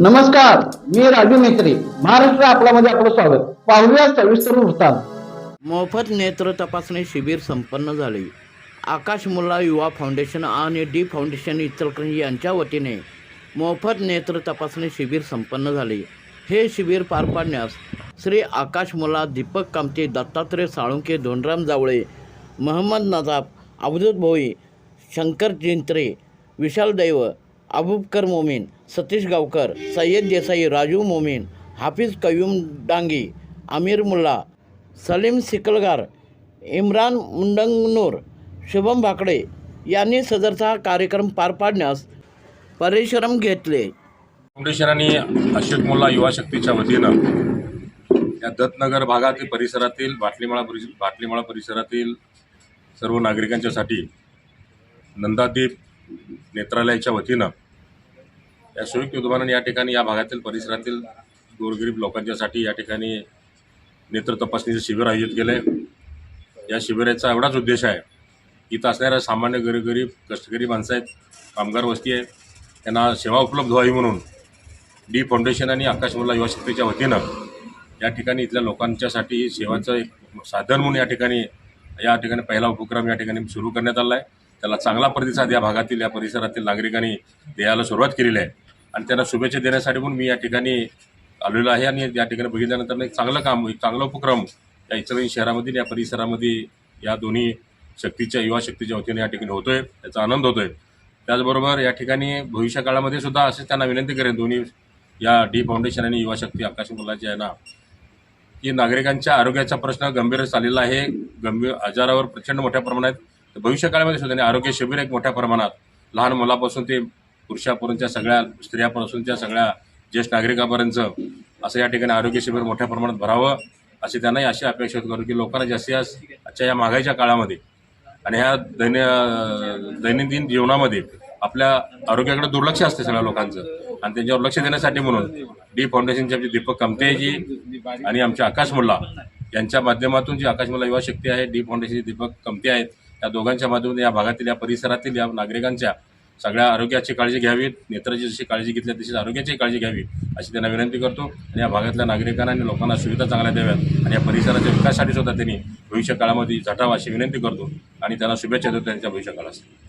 नमस्कार मी राजू मेत्री महाराष्ट्र आपल्यामध्ये आपलं स्वागत. पाहूया सविस्तर वृत्तांत. मोफत नेत्र तपासणी शिबिर संपन्न झाले. आकाश मुल्ला युवा फाउंडेशन आणि डी फाउंडेशन इचलकरंजी यांच्या वतीने मोफत नेत्र तपासणी शिबिर संपन्न झाले. हे शिबिर पार पाडण्यास श्री आकाश मुल्ला दीपक कामते दत्तात्रय साळुंके धोंडराम जावळे महम्मद नजाब अवधूत भोई शंकर जिंत्रे विशाल दैव अबुबकर मोमीन सतीश गावकर सय्यद देसाई राजू मोमीन हाफिज कयूम डांगी आमिर मुल्ला सलीम सिकलगार इम्रान मुंडंगनूर शुभम भाकडे यांनी सदरचा कार्यक्रम पार पाडण्यास परिश्रम घेतले. फाउंडेशन आणि अशोक मुल्ला युवा शक्तीच्या वतीनं या दत्तनगर भागातील परिसरातील बाटलीमाळा परिस बाटलीमाळा परिसरातील सर्व नागरिकांच्यासाठी नंदादीप नेत्रालयाच्या वतीनं या संयुक्त विद्यमानाने या ठिकाणी या भागातील परिसरातील गोरगरीब लोकांच्यासाठी या ठिकाणी नेत्र तपासणीचं शिबिर आयोजित केलं. आहे या शिबिराचा एवढाच उद्देश आहे इथं असणाऱ्या सामान्य गरीब कष्टकरी माणसं आहेत कामगार वस्ती आहे त्यांना सेवा उपलब्ध व्हावी म्हणून डी फाउंडेशन आणि आकाश युवा शक्तीच्या वतीनं या ठिकाणी इथल्या लोकांच्यासाठी सेवाचं एक साधन म्हणून या ठिकाणी या ठिकाणी पहिला उपक्रम या ठिकाणी सुरू करण्यात आला आहे. त्याला चांगला प्रतिसाद या भागातील या परिसरातील नागरिकांनी द्यायला सुरुवात केलेली आहे. आणि त्यांना शुभेच्छा देण्यासाठी पण मी या ठिकाणी आलेलो आहे आणि या ठिकाणी बघितल्यानंतर एक चांगलं काम एक चांगला उपक्रम या इचलकरंजी शहरामधील या परिसरामध्ये या दोन्ही शक्तीच्या युवा शक्तीच्या वतीने या ठिकाणी होतोय. त्याचा आनंद होतोय. त्याचबरोबर या ठिकाणी भविष्य काळामध्ये सुद्धा असे त्यांना विनंती करेन दोन्ही या डी फाउंडेशन आणि युवा शक्ती आकाश मुलाचे आहे ना की नागरिकांच्या आरोग्याचा प्रश्न गंभीर चाललेला आहे. गंभीर आजारावर प्रचंड मोठ्या प्रमाणात भविष्यकाळामध्ये भविष्य काळामध्ये सुद्धा आणि आरोग्य शिबिर एक मोठ्या प्रमाणात लहान मुलापासून ते पुरुषापर्यंतच्या सगळ्या स्त्रियापासूनच्या सगळ्या ज्येष्ठ नागरिकापर्यंत असं या ठिकाणी आरोग्य शिबिर मोठ्या प्रमाणात भरावं अशी त्यांनाही अशी अपेक्षा करू की लोकांना जास्तीत जास्त आजच्या या महागाईच्या काळामध्ये आणि ह्या दैन्य दैनंदिन जीवनामध्ये आपल्या आरोग्याकडे दुर्लक्ष असते सगळ्या लोकांचं. आणि त्यांच्यावर लक्ष देण्यासाठी म्हणून डी फाउंडेशनचे आमचे दीपक कमतेजी आणि आमचे आकाश मुल्ला यांच्या माध्यमातून जी आकाश मुल्ला युवा शक्ती आहे डी फाउंडेशनचे दीपक कमते आहेत या दोघांच्या माध्यमातून या भागातील या परिसरातील या नागरिकांच्या सगळ्या आरोग्याची काळजी घ्यावी नेत्राची जशी काळजी घेतली तशीच आरोग्याची काळजी घ्यावी अशी त्यांना विनंती करतो. आणि या भागातल्या नागरिकांना आणि लोकांना सुविधा चांगल्या द्याव्यात. आणि या परिसराच्या विकासासाठी सुद्धा त्यांनी भविष्य काळामध्ये झटावं अशी विनंती करतो. आणि त्यांना शुभेच्छा देतो त्यांच्या भविष्यकाळासाठी.